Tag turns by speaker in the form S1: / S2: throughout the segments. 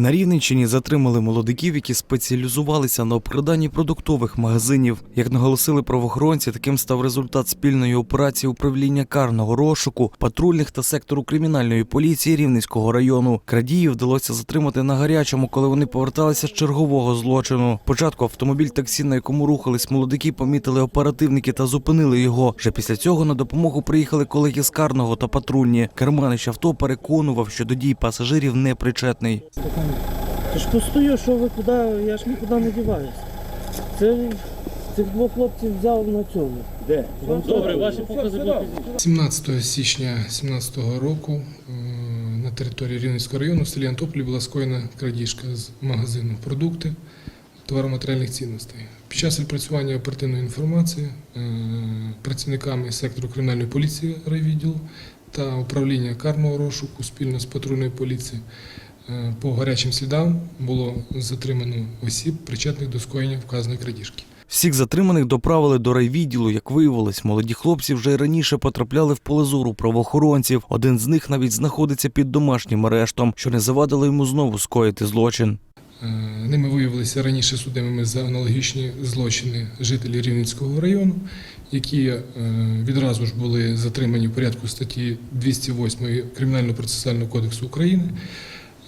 S1: На Рівненщині затримали молодиків, які спеціалізувалися на обкраданні продуктових магазинів. Як наголосили правоохоронці, таким став результат спільної операції управління карного розшуку, патрульних та сектору кримінальної поліції Рівненського району. Крадіїв вдалося затримати на гарячому, коли вони поверталися з чергового злочину. Спочатку автомобіль таксі, на якому рухались молодики, помітили оперативники та зупинили його. Вже після цього на допомогу приїхали колеги з карного та патрульні. Керманич авто переконував, що до дій пасажирів не причетний.
S2: Ти ж постою, що ви куди, я ж нікуди не діваюся. Це цих двох хлопців взяв на цьому. Де? Добре, ваші покази пізніше.
S3: 17 січня 2017 року е, на території Рівненського району в селі Антополі була скоєна крадіжка з магазину продукти товароматеріальних цінностей. Під час відпрацювання оперативної інформації е, працівниками сектору кримінальної поліції райвідділу та управління карного розшуку спільно з патрульною поліцією по гарячим слідам було затримано осіб, причетних до скоєння вказаної крадіжки.
S1: Всіх затриманих доправили до райвідділу. Як виявилось, молоді хлопці вже й раніше потрапляли в поле зору правоохоронців. Один з них навіть знаходиться під домашнім арештом, що не завадило йому знову скоїти злочин.
S3: Е, Ними виявилися раніше судимими за аналогічні злочини жителі Рівненського району, які е, відразу ж були затримані в порядку статті 208 Кримінально-процесуального кодексу України.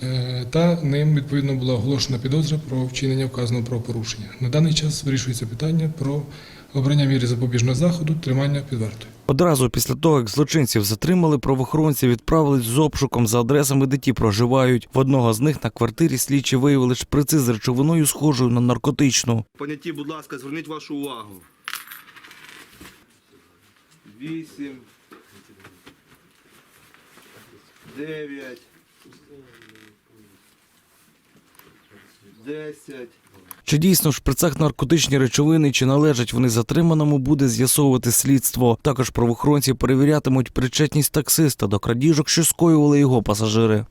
S3: Е, Та ним відповідно була оголошена підозра про вчинення вказаного правопорушення. На даний час вирішується питання про обрання міри запобіжного заходу, тримання під вартою.
S1: Одразу після того, як злочинців затримали, правоохоронці відправились з обшуком за адресами, де ті проживають. В одного з них на квартирі слідчі виявили шприци з речовиною, схожою на наркотичну.
S4: Поняті, будь ласка, зверніть вашу увагу. Вісім. Дев'ять. Десять.
S1: Чи дійсно в шприцах наркотичні речовини, чи належать вони затриманому, буде з'ясовувати слідство. Також правоохоронці перевірятимуть причетність таксиста до крадіжок, що скоювали його пасажири.